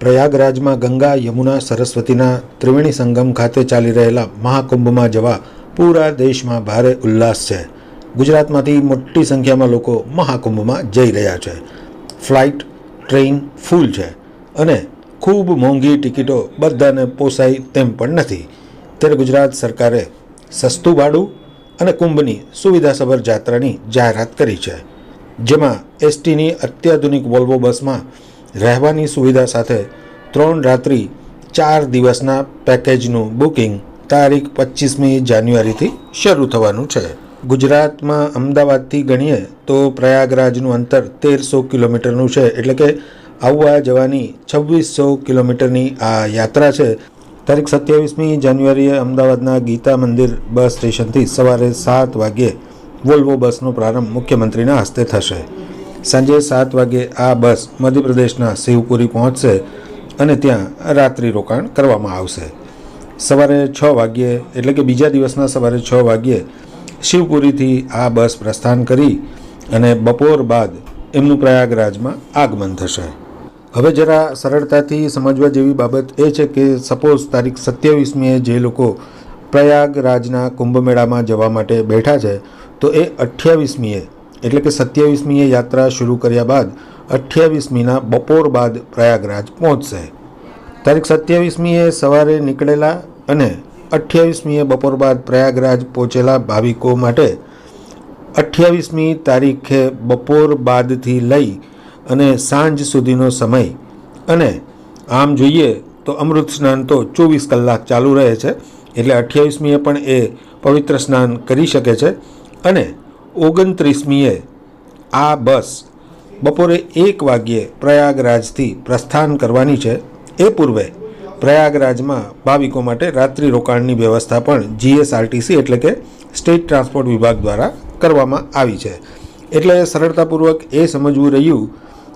પ્રયાગરાજમાં ગંગા, યમુના, સરસ્વતીના ત્રિવેણી સંગમ ખાતે ચાલી રહેલા મહાકુંભમાં જવા પૂરા દેશમાં ભારે ઉલ્લાસ છે. ગુજરાતમાંથી મોટી સંખ્યામાં લોકો મહાકુંભમાં જઈ રહ્યા છે. ફ્લાઇટ, ટ્રેન ફૂલ છે અને ખૂબ મોંઘી ટિકિટો બધાને પોસાય તેમ પણ નથી. ત્યારે ગુજરાત સરકારે સસ્તું ભાડું અને કુંભની સુવિધાસભર જાત્રાની જાહેરાત કરી છે. જેમાં એસટીની અત્યાધુનિક વોલ્વો બસમાં રહેવાની સુવિધા સાથે ત્રણ રાત્રિ ચાર દિવસના પેકેજનું બુકિંગ તારીખ પચીસમી જાન્યુઆરીથી શરૂ થવાનું છે. ગુજરાતમાં અમદાવાદથી ગણીએ તો પ્રયાગરાજનું અંતર તેરસો કિલોમીટરનું છે, એટલે કે આવવા જવાની છવ્વીસો કિલોમીટરની આ યાત્રા છે. તારીખ સત્યાવીસમી જાન્યુઆરીએ અમદાવાદના ગીતા મંદિર બસ સ્ટેશનથી સવારે સાત વાગ્યે વોલ્વો બસનો પ્રારંભ મુખ્યમંત્રીના હસ્તે થશે. સાંજે સાત વાગ્યે આ બસ મધ્યપ્રદેશના શિવપુરી પહોંચશે અને ત્યાં રાત્રિ રોકાણ કરવામાં આવશે. સવારે છ વાગ્યે, એટલે કે બીજા દિવસના સવારે છ વાગ્યે શિવપુરીથી આ બસ પ્રસ્થાન કરી અને બપોર બાદ એમનું પ્રયાગરાજમાં આગમન થશે. હવે જરા સરળતાથી સમજવા જેવી બાબત એ છે કે સપોઝ તારીખ સત્યાવીસમીએ જે લોકો પ્રયાગરાજના કુંભમેળામાં જવા માટે બેઠા છે, તો એ અઠ્યાવીસમીએ એટલે કે સત્યાવીસમીએ યાત્રા શરૂ કર્યા બાદ અઠ્યાવીસમીના બપોર બાદ પ્રયાગરાજ પહોંચશે. તારીખ સત્યાવીસમીએ સવારે નીકળેલા અને અઠ્યાવીસમીએ બપોર બાદ પ્રયાગરાજ પહોંચેલા ભાવિકો માટે અઠ્યાવીસમી તારીખે બપોર બાદથી લઈ અને સાંજ સુધીનો સમય અને આમ જોઈએ તો અમૃત સ્નાન તો ચોવીસ કલાક ચાલુ રહે છે. એટલે અઠ્યાવીસમીએ પણ એ પવિત્ર સ્નાન કરી શકે છે અને ઓગણત્રીસમીએ આ બસ બપોરે એક વાગ્યે પ્રયાગરાજથી પ્રસ્થાન કરવાની છે. એ પૂર્વે પ્રયાગરાજમાં ભાવિકો માટે રાત્રિ રોકાણની વ્યવસ્થા પણ જીએસઆરટીસી એટલે કે સ્ટેટ ટ્રાન્સપોર્ટ વિભાગ દ્વારા કરવામાં આવી છે. એટલે સરળતાપૂર્વક એ સમજવું રહ્યું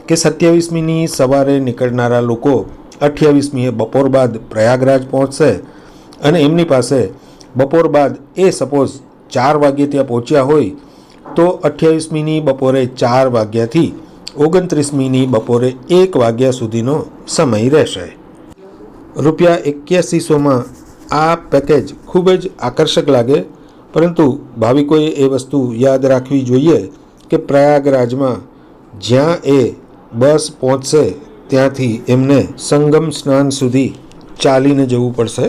કે સત્યાવીસમીની સવારે નીકળનારા લોકો અઠ્યાવીસમીએ બપોર બાદ પ્રયાગરાજ પહોંચશે અને એમની પાસે બપોર બાદ એ સપોઝ ચાર વાગ્યે ત્યાં પહોંચ્યા હોય તો અઠ્યાવીસમીની બપોરે ચાર વાગ્યાથી ઓગણત્રીસમીની બપોરે એક વાગ્યા સુધીનો સમય રહેશે. રૂપિયા એક્યાસીસોમાં આ પેકેજ ખૂબ જ આકર્ષક લાગે, પરંતુ ભાવિકોએ એ વસ્તુ યાદ રાખવી જોઈએ કે પ્રયાગરાજમાં જ્યાં એ બસ પહોંચશે ત્યાંથી એમને સંગમ સ્નાન સુધી ચાલીને જવું પડશે.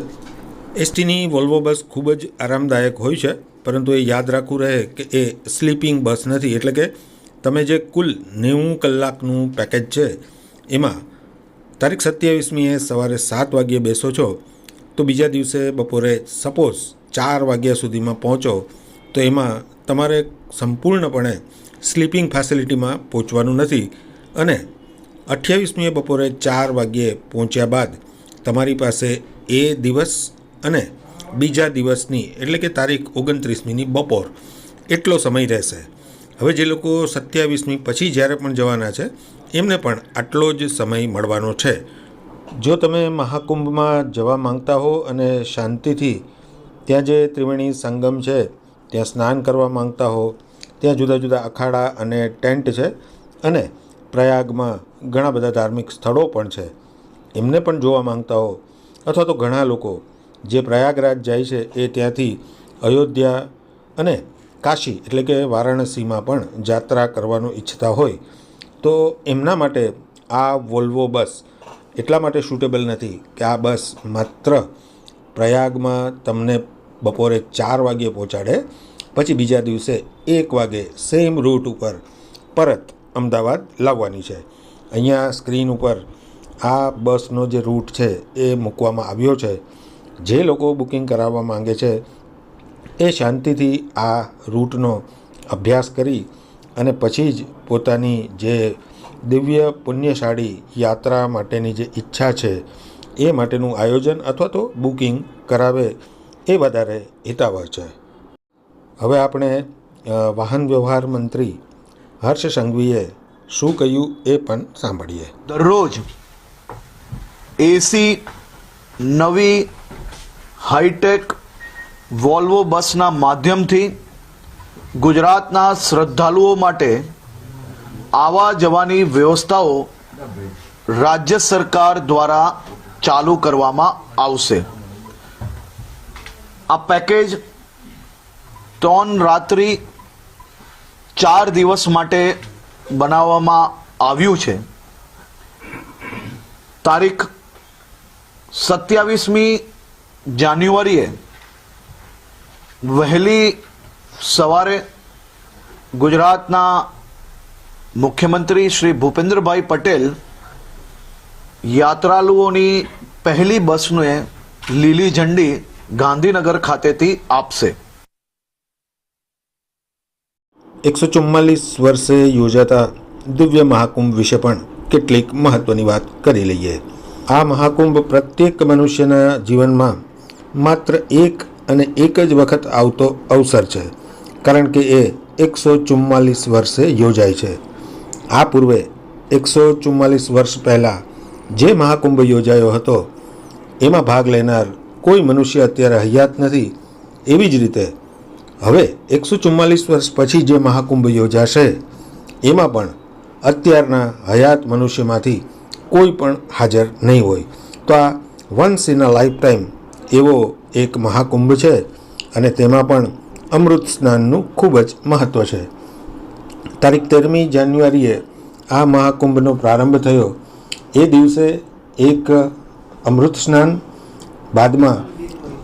એસટીની વોલ્વો બસ ખૂબ જ આરામદાયક હોય છે. પરંતુ એ યાદ રાખવું રહે કે એ સ્લીપિંગ બસ નથી. એટલે કે તમે જે કુલ નેવું કલાકનું પેકેજ છે, એમાં તારીખ સત્યાવીસમીએ સવારે સાત વાગ્યે બેસો છો, તો બીજા દિવસે બપોરે સપોઝ ચાર વાગ્યા સુધીમાં પહોંચો, તો એમાં તમારે સંપૂર્ણપણે સ્લીપિંગ ફેસિલિટીમાં પહોંચવાનું નથી. અને અઠ્યાવીસમીએ બપોરે ચાર વાગ્યે પહોંચ્યા બાદ તમારી પાસે એ દિવસ અને બીજા દિવસની, એટલે કે તારીખ ઓગણત્રીસમીની બપોર. એટલો સમય રહેશે. હવે જે લોકો સત્યાવીસમી પછી જ્યારે પણ જવાના છે, એમને પણ આટલો જ સમય મળવાનો છે. જો તમે મહાકુંભમાં જવા માંગતા હો અને શાંતિથી ત્યાં જે ત્રિવેણી સંગમ છે, ત્યાં સ્નાન કરવા માંગતા હો, ત્યાં જુદા જુદા અખાડા અને ટેન્ટ છે અને પ્રયાગમાં ઘણા બધા ધાર્મિક સ્થળો પણ છે, એમને પણ જોવા માંગતા હો, અથવા તો ઘણા લોકો જે પ્રયાગરાજ જાય છે એ ત્યાંથી અયોધ્યા અને કાશી એટલે કે વારાણસીમાં પણ જાત્રા કરવાનું ઈચ્છતા હોય, તો એમના માટે આ વોલ્વો બસ એટલા માટે સુટેબલ નથી કે આ બસ માત્ર પ્રયાગમાં તમને બપોરે ચાર વાગ્યે પહોંચાડે, પછી બીજા દિવસે એક વાગે સેમ રૂટ ઉપર પરત અમદાવાદ લાવવાની છે. અહીંયા સ્ક્રીન ઉપર આ બસનો જે રૂટ છે એ મૂકવામાં આવ્યો છે. જે લોકો બુકિંગ કરાવવા માંગે છે, એ શાંતિથી આ રૂટનો અભ્યાસ કરી અને પછી જ પોતાની જે દિવ્ય પુણ્યશાળી યાત્રા માટેની જે ઈચ્છા છે, એ માટેનું આયોજન અથવા તો બુકિંગ કરાવે એ વધારે હિતાવહ છે. હવે આપણે વાહન વ્યવહાર મંત્રી હર્ષ સંઘવીએ શું કહ્યું એ પણ સાંભળીએ. દરરોજ એસી નવી હાઈટેક વોલ્વો બસના માધ્યમથી ગુજરાતના શ્રદ્ધાળુઓ માટે આવવા જવાની વ્યવસ્થાઓ રાજ્ય સરકાર દ્વારા ચાલુ કરવામાં આવશે. આ પેકેજ ત્રણ રાત્રિ ચાર દિવસ માટે બનાવવામાં આવ્યું છે. તારીખ સત્યાવીસમી જાન્યુઆરીએ વહેલી સવારે ગુજરાતના મુખ્યમંત્રી શ્રી ભૂપેન્દ્રભાઈ પટેલ યાત્રાળુઓની પહેલી બસને લીલી ઝંડી ગાંધીનગર ખાતેથી આપશે. એકસો ચુમ્માલીસ વર્ષે યોજાતા દિવ્ય મહાકુંભ વિશે પણ કેટલીક મહત્વની વાત કરી લઈએ. આ મહાકુંભ પ્રત્યેક મનુષ્યના જીવનમાં માત્ર એક અને એક જ વખત આવતો અવસર છે, કારણ કે એ એકસો ચુમ્માલીસ વર્ષે યોજાય છે. આ પૂર્વે એકસો ચુમ્માલીસ વર્ષ પહેલાં જે મહાકુંભ યોજાયો હતો, એમાં ભાગ લેનાર કોઈ મનુષ્ય અત્યારે હયાત નથી એવી જ રીતે. હવે એકસો ચુમ્માલીસ વર્ષ પછી જે મહાકુંભ યોજાશે, એમાં પણ અત્યારના હયાત મનુષ્યમાંથી કોઈ પણ હાજર નહીં હોય. તો આ once in a lifetime એવો એક મહાકુંભ છે અને તેમાં પણ અમૃત સ્નાનનું ખૂબ જ મહત્ત્વ છે. તારીખ તેરમી જાન્યુઆરીએ આ મહાકુંભનો પ્રારંભ થયો. એ દિવસે એક અમૃત સ્નાન, બાદમાં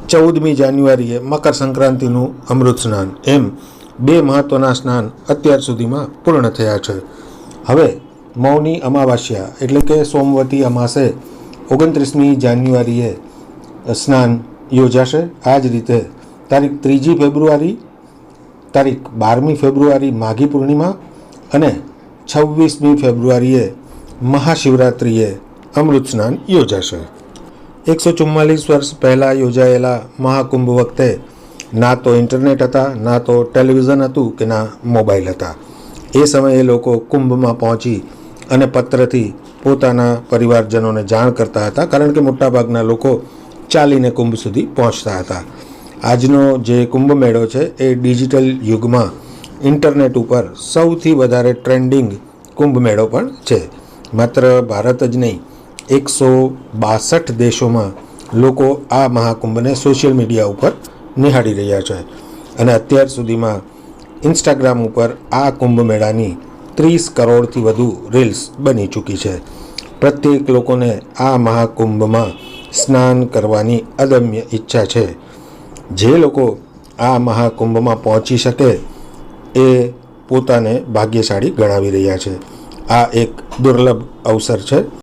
ચૌદમી જાન્યુઆરીએ મકર સંક્રાંતિનું અમૃત સ્નાન. એમ બે મહત્ત્વના સ્નાન અત્યાર સુધીમાં પૂર્ણ થયા છે. હવે મૌની અમાવાસ્યા એટલે કે સોમવતી અમાસે ઓગણત્રીસમી જાન્યુઆરીએ સ્નાન યોજાશે. આ જ રીતે તારીખ ત્રીજી ફેબ્રુઆરી, તારીખ બારમી ફેબ્રુઆરી માઘી પૂર્ણિમા અને છવ્વીસમી ફેબ્રુઆરીએ મહાશિવરાત્રિએ અમૃત સ્નાન યોજાશે. એકસો ચુમ્માલીસ વર્ષ પહેલાં યોજાયેલા મહાકુંભ વખતે ના તો ઇન્ટરનેટ હતા, ના તો ટેલિવિઝન હતું કે ના મોબાઈલ હતા. એ સમયે લોકો કુંભમાં પહોંચી અને પત્રથી પોતાના પરિવારજનોને જાણ કરતા હતા. કારણ કે મોટાભાગના લોકો ચાલીને કુંભ સુધી પહોંચતા હતા. આજનો જે કુંભ મેળો છે એ ડિજિટલ યુગમાં ઇન્ટરનેટ ઉપર સૌથી વધારે ટ્રેન્ડિંગ કુંભ મેળો પણ છે. માત્ર ભારત જ નહીં, એકસો બાસઠ દેશોમાં લોકો આ મહાકુંભને સોશિયલ મીડિયા ઉપર નિહાળી રહ્યા છે. અને અત્યાર સુધીમાં ઇન્સ્ટાગ્રામ ઉપર આ કુંભ મેળાની ત્રીસ કરોડથી વધુ રીલ્સ બની ચૂકી છે. પ્રત્યેક લોકોને આ મહાકુંભમાં સ્નાન કરવાની અદમ્ય ઈચ્છા છે. જે લોકો આ મહાકુંભમાં પહોંચી શકે એ પોતાને ભાગ્યશાળી ગણાવી રહ્યા છે. આ એક દુર્લભ અવસર છે.